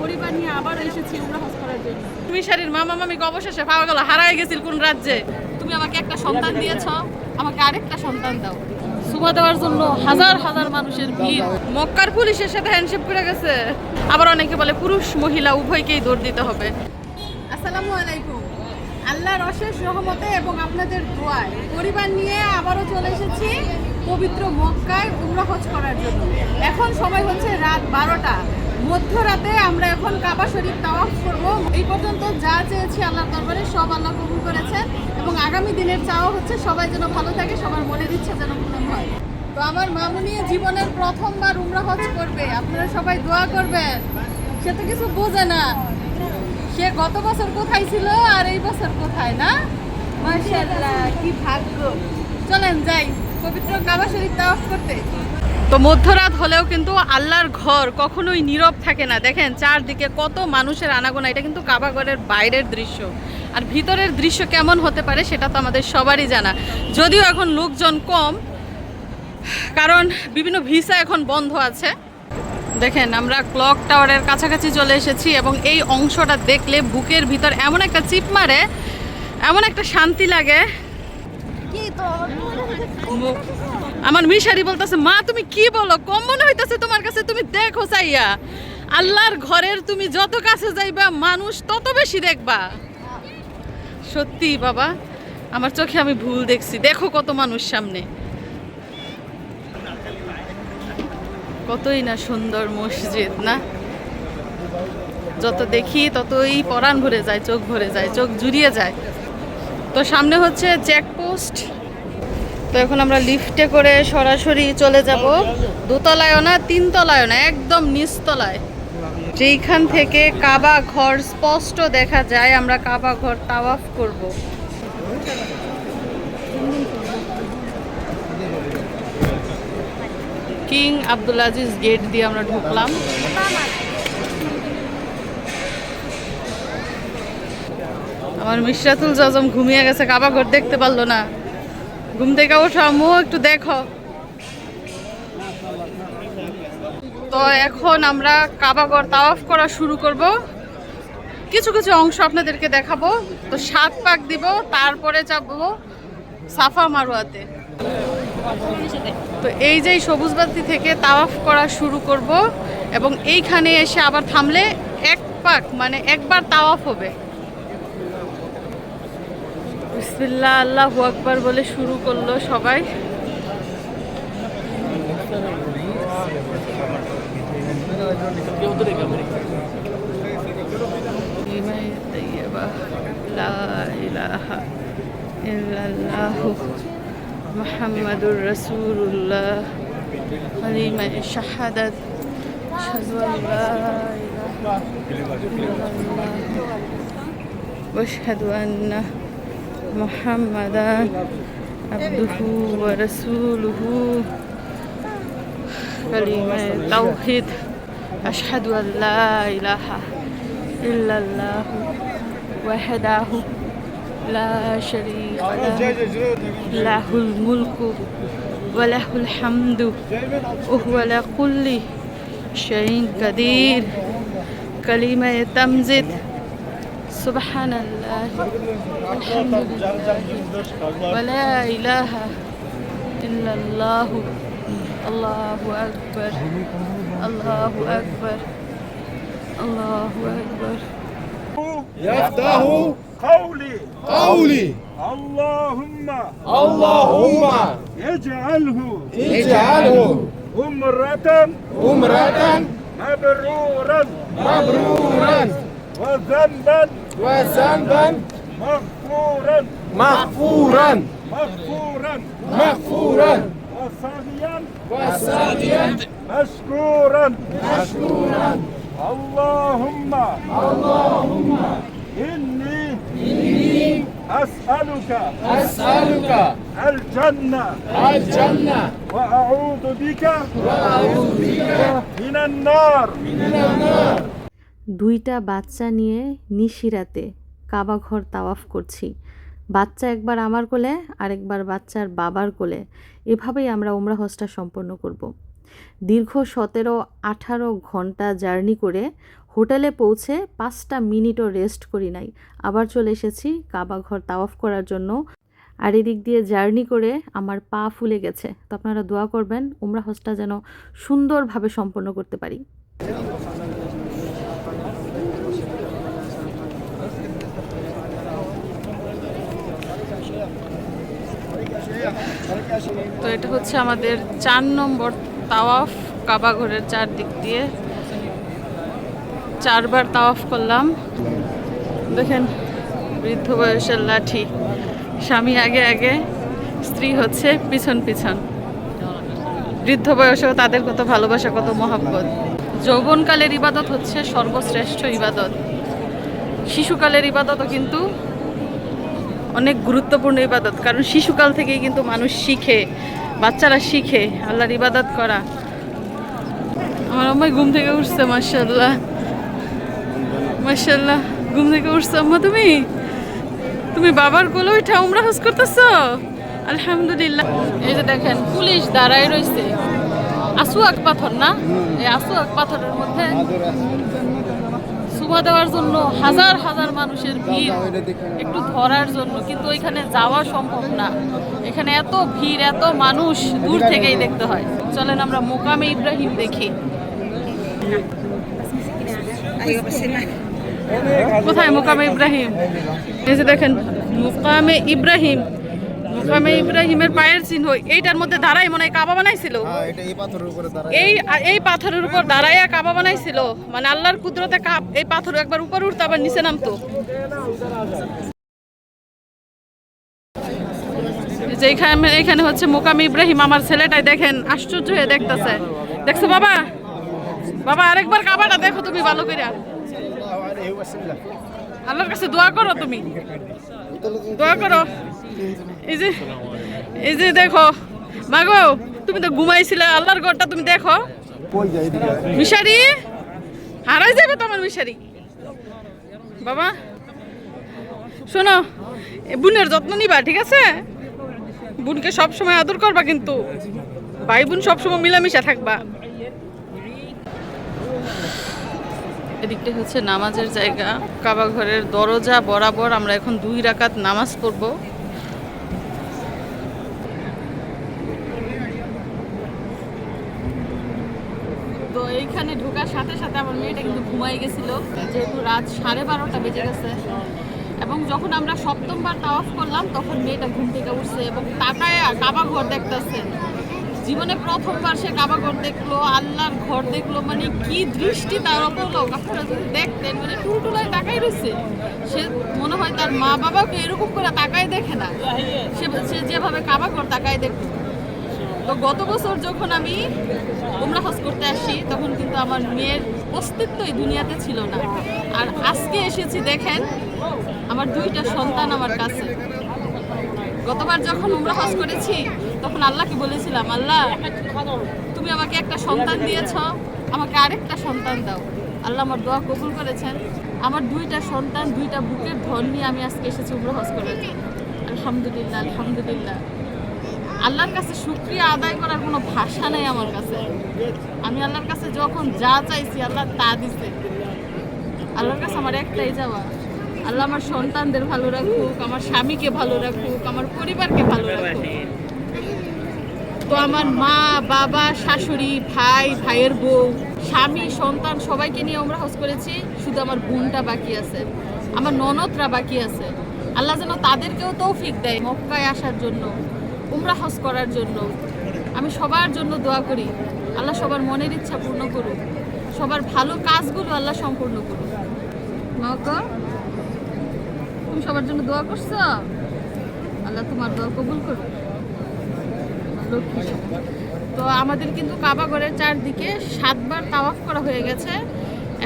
পরিবার নিয়ে আবার এসেছি উমরা হজ করার জন্য। মিশারির মামা মামিকে অবশেষে পাওয়া গেল হারায় গেছিল কোন রাজ্যে? তুমি আমাকে একটা সন্তান দিয়েছ আমাকে আরেকটা সন্তান দাও। সুমা দেওয়ার জন্য হাজার হাজার মানুষের ভিড়। মক্কার পুলিশের সাথে হ্যান্ডশেপ করে গেছে। আবার অনেকে বলে পুরুষ মহিলা উভয়কেই দৌড় দিতে হবে। আসসালামু আলাইকুম। আল্লাহর অশেষ রহমতে এবং আপনাদের দোয়ায় পরিবার নিয়ে আবারও চলে এসেছি পবিত্র মক্কায় উমরা হজ করার জন্য। এখন সময় হচ্ছে রাত বারোটা। মধ্যরাতে আমরা এখন কাবা শরীফ তাওয়াফ করব। এই পর্যন্ত যা চেয়েছি আল্লাহর দরবারে সব আল্লাহ কবুল করেছেন এবং আগামী দিনের চাওয়া হচ্ছে সবাই যেন ভালো থাকে সবার মনের ইচ্ছা যেন পূরণ হয়। তো আমার মামুনি জীবনের প্রথমবার উমরা হজ করবে আপনারা সবাই দোয়া করবেন। সে তো কিছু বোঝে না। সে গত বছর কোথায় ছিল আর এই বছর কোথায় না? মাশাআল্লাহ কি ভাগ্য। চলেন যাই পবিত্র কাবা শরীফ তাওয়াফ করতে। তো মধ্যরাত হলেও কিন্তু আল্লাহর ঘর কখনোই নীরব থাকে না। দেখেন চারদিকে কত মানুষের আনাগোনা এটা কিন্তু কাবাগরের বাইরের দৃশ্য। আর ভিতরের দৃশ্য কেমন হতে পারে সেটা তো আমাদের সবারই জানা। যদিও এখন লোকজন কম কারণ বিভিন্ন ভিসা এখন বন্ধ আছে। দেখেন আমরা ক্লক টাওয়ারের কাছাকাছি চলে এসেছি এবং এই অংশটা দেখলে বুকের ভিতর এমন একটা চিপ মারে এমন একটা শান্তি লাগে। আমার মিশারি বলতেছে, মা, তুমি কি বলো? কম মনে হইতেছে তোমার কাছে? তুমি দেখো চাইয়া আল্লাহর ঘরের তুমি যত কাছে যাইবা, মানুষ তত বেশি দেখবা। সত্যি বাবা, আমার চোখে আমি ভুল দেখছি। দেখো কত মানুষ সামনে। কতই না সুন্দর মসজিদ, না? যত দেখি ততই পরাণ ভরে যায়, চোখ ভরে যায়, চোখ জুড়িয়ে যায়। তো সামনে হচ্ছে চেকপোস্ট তো এখন আমরা লিফটে করে সরাসরি চলে যাব। দোতলায়ও না তিনতলায়ও না, একদম নিচতলায়। যেইখান থেকে কাবা ঘর স্পষ্ট দেখা যায়, আমরা কাবা ঘর তাওয়াফ করব। কিং আব্দুল আজিজ গেট দিয়ে আমরা ঢুকলাম। আমার মিশরাতুল জজম ঘুমিয়ে গেছে, কাবা ঘর দেখতে পারল না। ঘুম থেকে ওঠো আম্মু, একটু দেখো। তো এখন আমরা কাবাগর তাওয়াফ করা শুরু করব। কিছু কিছু অংশ আপনাদেরকে দেখাবো। তো সাত পাক দিব, তারপরে যাব সাফা মারোয়াতে তো এই যে সবুজ বাতি থেকে তাওয়াফ করা শুরু করব, এবং এইখানে এসে আবার থামলে এক পাক মানে একবার তাওয়াফ হবে। বিসমিল্লাহ আল্লাহু আকবার বলে শুরু করলো সবাই كلمة طيبة لا إله إلا الله محمد رسول الله كلمة شهادة أشهد أن لا إله إلا الله واشهد أن محمدا عبده ورسوله. كلمة توحيد أشهد أن لا إله إلا الله وحده لا شريك له. له الملك وله الحمد. وهو على كل شيء قدير. كلمة تمزد. سبحان الله. الحمد لله ولا إله إلا الله. الله أكبر. الله أكبر. الله أكبر. يفتح قولي. قولي. اللهم. اللهم. اجعله. اجعله. أمرة. أمرة. مبرورا. مبرورا. وذنبا. وذنبا مغفورا. مغفورا. مغفورا. مغفورا. وسعيا وسعيا مشكورا. مشكورا. اللهم. اللهم. إني إني أسألك أسألك الجنة. الجنة. وأعوذ بك وأعوذ بك من النار. من النار. দুইটা বাচ্চা নিয়ে নিশিরাতে কাবা ঘর তাওয়াফ করছি। বাচ্চা একবার আমার কোলে, আরেকবার বাচ্চার বাবার কোলে। এভাবেই আমরা উমরা হজটা সম্পন্ন করব। দীর্ঘ সতেরো, আঠারো ঘণ্টা জার্নি করে হোটেলে পৌঁছে পাঁচটা মিনিটও রেস্ট করি নাই। আবার চলে এসেছি কাবা ঘর তাওয়াফ করার জন্য। আর এদিক দিয়ে জার্নি করে আমার পা ফুলে গেছে। তো আপনারা দোয়া করবেন উমরা হজটা যেন সুন্দরভাবে সম্পন্ন করতে পারি। তো এটা হচ্ছে আমাদের চার নম্বর তাওয়াফ কাবা ঘরের চারদিক দিয়ে। চারবার তাওয়াফ করলাম। দেখেন, বৃদ্ধ বয়সের লাঠি। স্বামী আগে আগে, স্ত্রী হচ্ছে পিছন পিছন। বৃদ্ধ বয়সেও তাদের কত ভালোবাসা, কত মহাব্বত। যৌবনকালের ইবাদত হচ্ছে সর্বশ্রেষ্ঠ ইবাদত। শিশুকালের ইবাদতও কিন্তু অনেক গুরুত্বপূর্ণ ইবাদত, কারণ শিশুকাল থেকেই কিন্তু মানুষ শিখে, বাচ্চারা শিখে, আল্লাহর ইবাদত করা। আমার আম্মাই ঘুম থেকে উঠছে মার্শাল্লাহ মার্শাল্লাহ ঘুম থেকে উঠছে। আম্মা, তুমি? তুমি বাবার কোলে উঠা উমরা হজ করতেছ? আলহামদুলিল্লাহ। এই যে দেখেন, পুলিশ দাঁড়ায় রইছে আসুয়াক পাথর না? এই আসুয়াক পাথরের মধ্যে সুমা দেওয়ার জন্য হাজার হাজার মানুষের ভিড় একটু ধরার জন্য, কিন্তু ওইখানে যাওয়া সম্ভব না। এখানে এত ভিড়, এত মানুষ দূর থেকেই দেখতে হয়। চলেন আমরা মোকামে ইব্রাহিম দেখি। কোথায় মোকামে ইব্রাহিম? এই যে দেখেন, মোকামে ইব্রাহিম। মোকামে ইব্রাহিমের পায়ের চিহ্ন এইটার মধ্যে দাঁড়াই মনে হয় কাবা বানাইছিল। এই দাঁড়ায়। এই এই পাথরের উপর দাঁড়াইয়া কাবা বানাইছিল। মানে আল্লাহর কুদরতে কাপ এই পাথর একবার উপর উঠতো আবার নিচে নামতো। যে এখানে এখানে হচ্ছে মোকাম ইব্রাহিম আমার ছেলেটাই দেখেন আশ্চর্য হয়ে দেখতেছে। দেখছ বাবা? বাবা আরেকবার কাবাটা দেখো তুমি ভালো করে। আল্লাহর কাছে দোয়া করো তুমি। দোয়া করো। এই যে এই যে দেখো, মাগো, তুমি তো ঘুমাইছিলে, আল্লাহর ঘরটা তুমি দেখো। মিশারি, হারাই যাবে তো আমার মিশারি। বাবা, শোনো বোনের যত্ন নিবা, ঠিক আছে? বোনকে সব সময় আদর করবা কিন্তু, ভাই বোন সবসময় মিলামিশা থাকবা। এদিকটা হচ্ছে নামাজের জায়গা। কাবা ঘরের দরজা বরাবর আমরা এখন দুই রাকাত নামাজ পড়ব। তো এইখানে ঢোকার সাথে সাথে আমার মেয়েটা কিন্তু ঘুমাই গেছিল। যেহেতু রাত সাড়ে বারোটা বেজে গেছে। এবং যখন আমরা সপ্তমবার তাওয়াফ করলাম, তখন মেয়েটা ঘুম থেকে উঠছে এবং তাকায় কাবা ঘর দেখতেছে। জীবনে প্রথমবার সে কাবা ঘর দেখল, আল্লাহর ঘর দেখল মানে কি দৃষ্টি তার ওপর লোক। আপনারা যদি দেখতেন মানে টুলটুলায় তাকাই রয়েছে। সে মনে হয় তার মা বাবাকে এরকম করে তাকায় দেখে না। সে সে যেভাবে কাবা ঘর তাকায় দেখতো। তো গত বছর যখন আমি উমরা হজ করতে আসি, তখন কিন্তু আমার মেয়ের অস্তিত্বই দুনিয়াতে ছিল না। আর আজকে এসেছি দেখেন, আমার দুইটা সন্তান আমার কাছে। গতবার যখন উমরা হজ করেছি, তখন আল্লাহকে বলেছিলাম, আল্লাহ, তুমি আমাকে একটা সন্তান দিয়েছ, আমাকে আরেকটা সন্তান দাও। আল্লাহ আমার দোয়া কবুল করেছেন। আমার দুইটা সন্তান, দুইটা বুকের ধন নিয়ে আমি আজকে এসেছি উমরা হজ করেছি আলহামদুলিল্লাহ আলহামদুলিল্লাহ। আল্লাহর কাছে শুক্রিয়া আদায় করার কোনো ভাষা নেই আমার কাছে। আমি আল্লাহর কাছে যখন যা চাইছি, আল্লাহ তা দিছে। আল্লাহর কাছে আমার একটাই যাওয়া আল্লাহ আমার সন্তানদের ভালো রাখুক, আমার স্বামীকে ভালো রাখুক, আমার পরিবারকে ভালো রাখুক। তো আমার মা, বাবা, শাশুড়ি, ভাই, ভাইয়ের বউ, স্বামী, সন্তান সবাইকে নিয়ে আমরা হজ করেছি, শুধু আমার বোনটা বাকি আছে। আমার ননদরা বাকি আছে। আল্লাহ যেন তাদেরকেও তৌফিক দেয় মক্কায় আসার জন্য। উমরা হজ করার জন্য। আমি সবার জন্য দোয়া করি, আল্লাহ সবার মনের ইচ্ছা পূর্ণ করুক, সবার ভালো কাজগুলো আল্লাহ সম্পূর্ণ করুক। মাকে তুমি সবার জন্য দোয়া করছ? আল্লাহ তোমার দোয়া কবুল করুক। তো আমাদের কিন্তু কাবা ঘরের চারদিকে সাতবার তাওয়াফ করা হয়ে গেছে।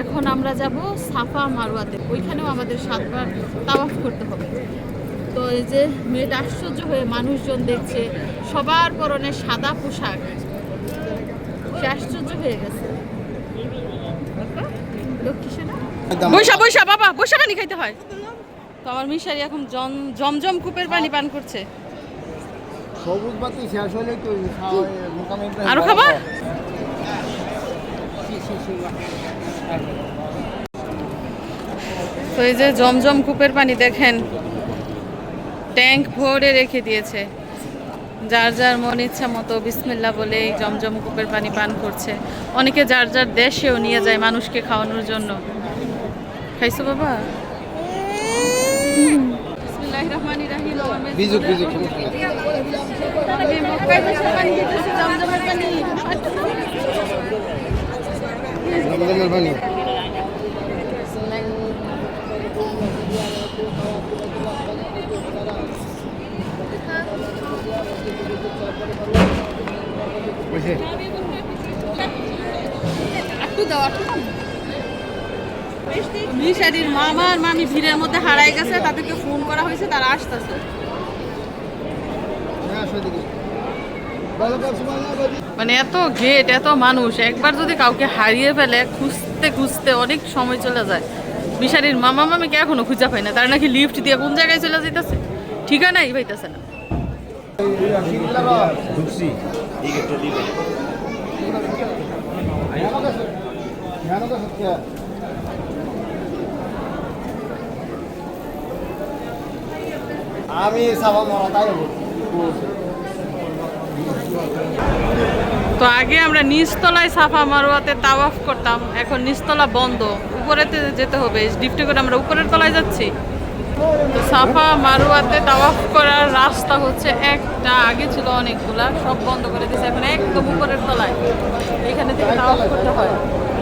এখন আমরা যাব সাফা মারওয়াতে। ওইখানেও আমাদের সাতবার তাওয়াফ করতে হবে। তো এই যে মেয়েটা আশ্চর্য হয়ে মানুষজন দেখছে সবার পরনে সাদা পোশাক। সে আশ্চর্য হয়ে গেছে। বৈশা বৈশা বাবা বৈশা পানি খাইতে হয়। তো আমার মিশারি এখন জম জমজম কূপের পানি পান করছে। সবুজ বাতি শেষ হলে তো আরও খাবা? তো এই যে জমজম কূপের পানি দেখেন ট্যাঙ্ক ভরে রেখে দিয়েছে। যার যার মন ইচ্ছা মতো বিসমিল্লা বলে এই জমজম কূপের পানি পান করছে। অনেকে যার যার দেশেও নিয়ে যায় মানুষকে খাওয়ানোর জন্য। খাইছো বাবা? বিসমিল্লাহির রহমানির রহিম আমেজ বিজুক করে- বিজুক সমস্যা নাই। আমি মক্কায় বসে পানি খেতেছি, জমজমের পানি। রমজানের পানি বুঝে একটু দাও একটু দাও। মিশারির মামা আর মামি ভিড়ের মধ্যে হারাই গেছে তাদেরকে ফোন করা হয়েছে তারা আসতেছে। হ্যাঁ মানে এত গেট এত মানুষ একবার যদি কাউকে হারিয়ে ফেলে খুঁজতে খুঁজতে অনেক সময় চলে যায়। মিশারির মামা মামিকে এখনও খুঁজা পায় না তারা নাকি লিফট দিয়ে কোন জায়গায় চলে যেতেছে ঠিকানাই পাইতেছে না। ঢুকছি আমি সাবা মরা তাই তো আগে আমরা নিচতলায় সাফা মারোয়াতে তাওয়াফ করতাম এখন নিচতলা বন্ধ। উপরেতে যেতে হবে লিফটে করে আমরা উপরের তলায় যাচ্ছি। সাফা মারোয়াতে তাওয়াফ করার রাস্তা হচ্ছে একটা, আগে ছিল অনেকগুলা, সব বন্ধ করে দিয়েছে এখন একদম উপরের তলায়। এখানে থেকে তাওয়াফ করতে হয়।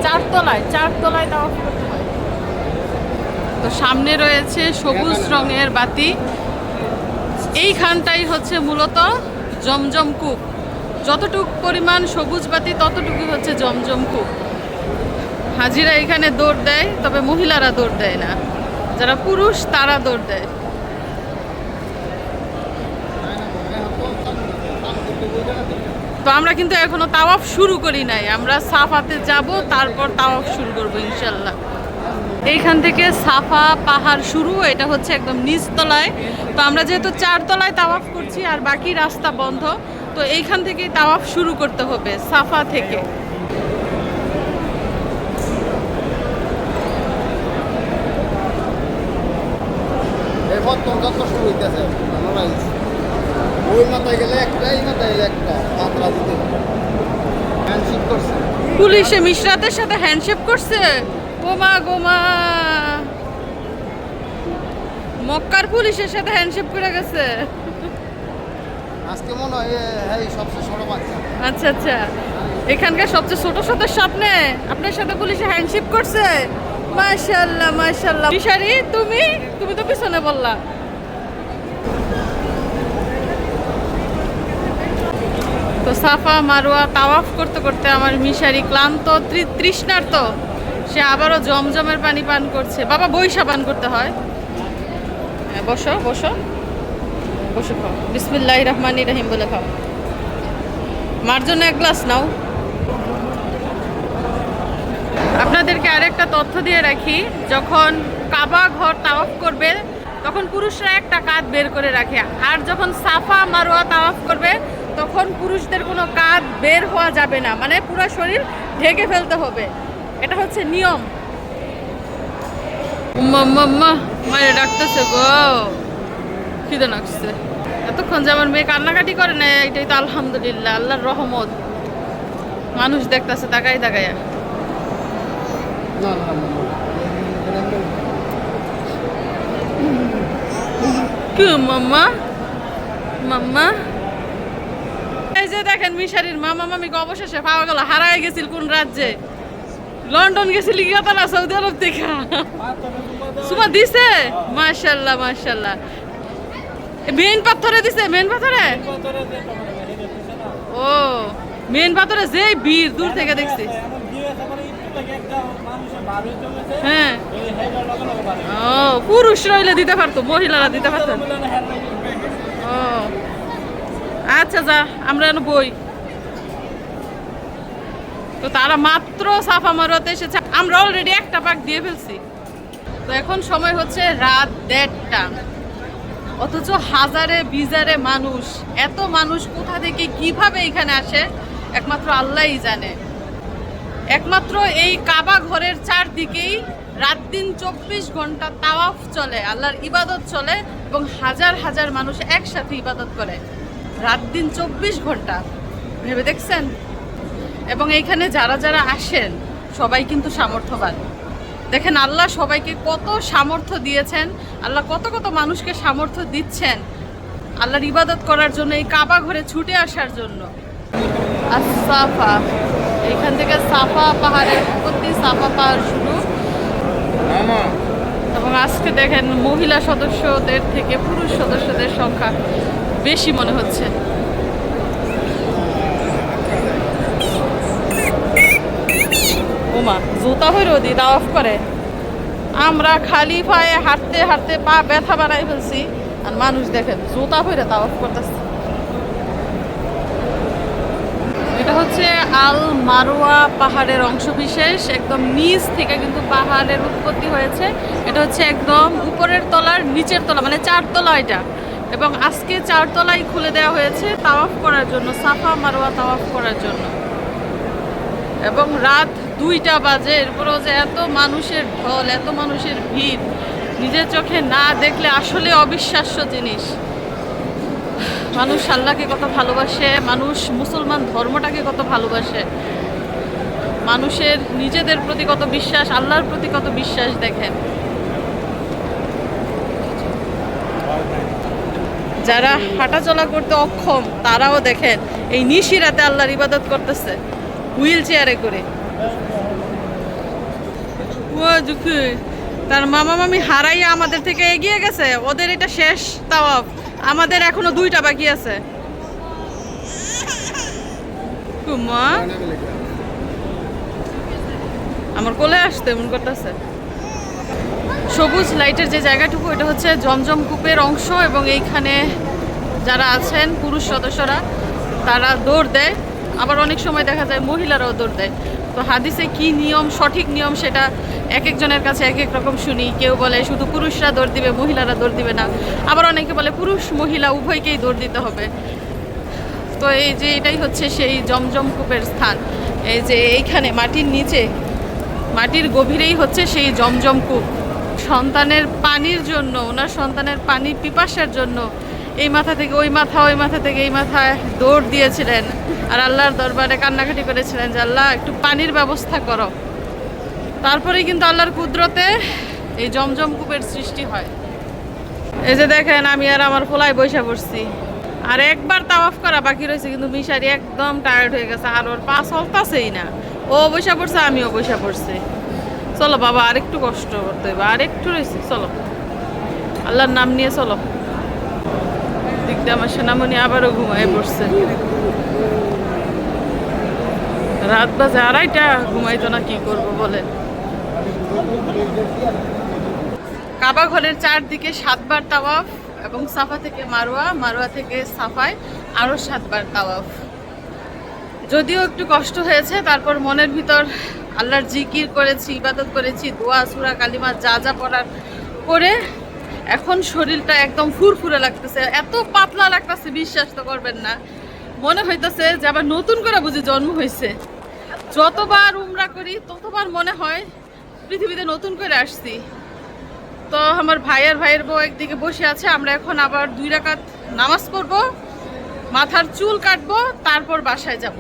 চার তলায় চার তলায় তাওয়াফ করতে হয়। তো সামনে রয়েছে সবুজ রঙের বাতি। এইখানটাই হচ্ছে মূলত জমজম কূপ। যতটুকু পরিমাণ সবুজ বাতি ততটুকু হচ্ছে জমজম কূপ। হাজিরা এখানে দৌড় দেয়, তবে মহিলারা দৌড় দেয় না। যারা পুরুষ, তারা দৌড় দেয়। তো আমরা কিন্তু এখনও তাওয়াফ শুরু করি নাই। আমরা সাফাতে যাব, তারপর তাওয়াফ শুরু করব ইনশাল্লাহ এইখান থেকে সাফা পাহাড় শুরু, এটা হচ্ছে একদম নিচতলায় তো আমরা যেহেতু চারতলায় তাওয়াফ করছি আর বাকি রাস্তা বন্ধ, তো এইখান থেকেই তাওয়াফ শুরু করতে হবে, সাফা থেকে। শুরু হইতেছে ওই মাথায় গেলে একটা এই মাথায় গেলে একটা দিতে হ্যান্ডশিপ করছে। পুলিশে মিশরাতের সাথে করছে? গোমা গোমা মক্কার পুলিশের সাথে হ্যান্ডশেপ করে গেছে। আজকে মনে হয় এই সবচেয়ে ছোট বাচ্চা। আচ্ছা আচ্ছা। এখানকার সবচেয়ে ছোট সদস্য আপনি আপনার সাথে পুলিশে হ্যান্ডশেপ করছে? মাশাল্লাহ মাশাল্লাহ মিশারি তুমি? তুমি তো পিছনে বললা। তো সাফা মারোয়া তাওয়াফ করতে করতে আমার মিশারি ক্লান্ত তৃষ্ণার্ত। সে আবারও জমজমের পানি পান করছে। বাবা বৈশা পান করতে হয়। হ্যাঁ, বসো বসো। বসে খাও। বিসমিল্লাহ রহমান রহিম বলে খাও। মার জন্য এক গ্লাস নাও। আপনাদেরকে আরেকটা তথ্য দিয়ে রাখি, যখন কাবা ঘর তাওয়াফ করবে, তখন পুরুষরা একটা কাঁধ বের করে রাখে। আর যখন সাফা মারোয়া তাওয়াফ করবে, তখন পুরুষদের কোনো কাঁধ বের হওয়া যাবে না। মানে পুরো শরীর ঢেকে ফেলতে হবে। এটা হচ্ছে নিয়ম। মায়ের ডাকতেছে গো। খিদে লাগছে। এতক্ষণ যে আমার মেয়ে কান্নাকাটি করে না এটাই তো আলহামদুলিল্লাহ, আল্লাহর রহমত। মানুষ দেখতেছে তাকাই তাকাইয়া না, না। কি মাম্মা এই যে দেখেন মিশারির মামা অবশেষে পাওয়া গেল গেছিল কোন রাজ্যে? লন্ডন গেছিল কি না সৌদি আরব থেকে? সুমা দিছে? মাশাল্লাহ মাশাল্লাহ। মেন পাথরে দিছে মেন পাথরে? ও মেন পাথরে যে বীর দূর থেকে দেখছি হ্যাঁ। ও, পুরুষ রইলে দিতে পারতো, মহিলারা দিতে পারতো। ও। আচ্ছা যা, আমরা যেন বই। তো তারা মাত্র সাফা মারুয়াতে এসেছে। আমরা অলরেডি একটা পাক দিয়ে ফেলছি। তো এখন সময় হচ্ছে রাত দেড়টা। অথচ হাজারে বিজারে মানুষ, এত মানুষ কোথা থেকে কীভাবে এখানে আসে, একমাত্র আল্লাহই জানে। একমাত্র এই কাবা ঘরের চারদিকেই রাত দিন চব্বিশ ঘণ্টা তাওয়াফ চলে, আল্লাহর ইবাদত চলে এবং হাজার হাজার মানুষ একসাথে ইবাদত করে। রাত দিন চব্বিশ ঘণ্টা, ভেবে দেখছেন? এবং এইখানে যারা যারা আসেন, সবাই কিন্তু সামর্থ্যবান। দেখেন আল্লাহ সবাইকে কত সামর্থ্য দিয়েছেন, আল্লাহ কত কত মানুষকে সামর্থ্য দিচ্ছেন আল্লাহর ইবাদত করার জন্য এই কাবা ঘরে ছুটে আসার জন্য। আর সাফা এখান থেকে সাফা পাহাড়ের উৎপত্তি সাফা পাহাড় শুরু। এবং আজকে দেখেন মহিলা সদস্যদের থেকে পুরুষ সদস্যদের সংখ্যা বেশি মনে হচ্ছে। ওমা জুতা হইরো দি অফ করে। আমরা খালি পায়ে হাঁটতে হাঁটতে পা ব্যথা বানাই ফেলছি। আর মানুষ দেখেন জুতা হইরে তা অফ করতেছে। এটা হচ্ছে আল মারোয়া পাহাড়ের অংশবিশেষ, একদম নিচ থেকে কিন্তু পাহাড়ের উৎপত্তি হয়েছে। এটা হচ্ছে একদম উপরের তলার নিচের তলা মানে চার তলা এটা। এবং আজকে চার তলাই খুলে দেওয়া হয়েছে তাওয়াফ করার জন্য, সাফা মারোয়া তাওয়াফ করার জন্য। এবং রাত দুইটা বাজে, এরপরেও যে এত মানুষের ঢল, এত মানুষের ভিড়, নিজের চোখে না দেখলে আসলে অবিশ্বাস্য জিনিস। মানুষ আল্লাহকে কত ভালোবাসে, মানুষ মুসলমান ধর্মটাকে কত ভালোবাসে। মানুষের নিজেদের প্রতি কত বিশ্বাস, আল্লাহর প্রতি কত বিশ্বাস দেখেন। যারা হাঁটাচলা করতে অক্ষম, তারাও দেখেন, এই নিশিরাতে আল্লাহর ইবাদত করতেছে, হুইল চেয়ারে করে। তার মামা মামি হারাইয়া আমাদের থেকে এগিয়ে গেছে, ওদের এটা শেষ তাওয়াফ। আমাদের এখনও দুইটা বাকি আছে। আমার কোলে আসতে এমন করতেছে। সবুজ লাইটের যে জায়গাটুকু, এটা হচ্ছে জমজম কূপের অংশ এবং এইখানে যারা আছেন পুরুষ সদস্যরা, তারা দৌড় দেয়। আবার অনেক সময় দেখা যায় মহিলারাও দৌড় দেয়। তো হাদিসে কি নিয়ম, সঠিক নিয়ম সেটা এক একজনের কাছে এক এক রকম শুনি। কেউ বলে শুধু পুরুষরা দৌড় দিবে, মহিলারা দৌড় দিবে না। আবার অনেকে বলে পুরুষ মহিলা উভয়কেই দৌড় দিতে হবে। তো এই যে এটাই হচ্ছে সেই জমজম কূপের স্থান। এই যে এইখানে মাটির নিচে, মাটির গভীরেই হচ্ছে সেই জমজম কূপ। সন্তানের পানির জন্য, ওনার সন্তানের পানি পিপাসার জন্য এই মাথা থেকে, ওই মাথা ওই মাথা থেকে এই মাথায় দৌড় দিয়েছিলেন আর আল্লাহর দরবারে কান্নাকাটি করেছিলেন যে, আল্লাহ, একটু পানির ব্যবস্থা করো। তারপরেই কিন্তু আল্লাহর কুদরতে এই জমজম কূপের সৃষ্টি হয়। এই যে দেখেন, আমি আর আমার পোলায় বৈশা পড়ছি। আর একবার তাওয়াফ করা বাকি রয়েছে, কিন্তু মিশারি একদম টায়ার্ড হয়ে গেছে, আর ওর পা চলতাছেই না। ও বৈশা পড়ছে, আমিও বৈশা পড়ছি। চলো বাবা, আরেকটু কষ্ট করতে হবে আরেকটু রয়েছে চলো। আল্লাহর নাম নিয়ে চলো। দিক আমার সেনামণি আবারও ঘুমায় পড়ছে। রাত বাজে আড়াইটা, ঘুমাইতো না, কি করব বলেন? কাবা ঘরের চারদিকে সাতবার তাওয়াফ এবং সাফা থেকে মারোয়া মারোয়া থেকে সাফায় আরও সাতবার তাওয়াফ। যদিও একটু কষ্ট হয়েছে, তারপর মনের ভিতর আল্লাহর জিকির করেছি, ইবাদত করেছি, দোয়া, সুরা, কালিমা যা যা পড়ার করে এখন শরীরটা একদম ফুরফুরে লাগতেছে। এত পাতলা লাগতেছে, বিশ্বাস তো করবেন না। মনে হইতেছে যে আবার নতুন করে বুঝি জন্ম হয়েছে যতবার উমরা করি, ততবার মনে হয় পৃথিবীতে নতুন করে আসছি। তো আমার ভাইয়ের ভাইয়ের বউ একদিকে বসে আছে, আমরা এখন আবার দুই রাকাত নামাজ পড়ব, মাথার চুল কাটবো, তারপর বাসায় যাব।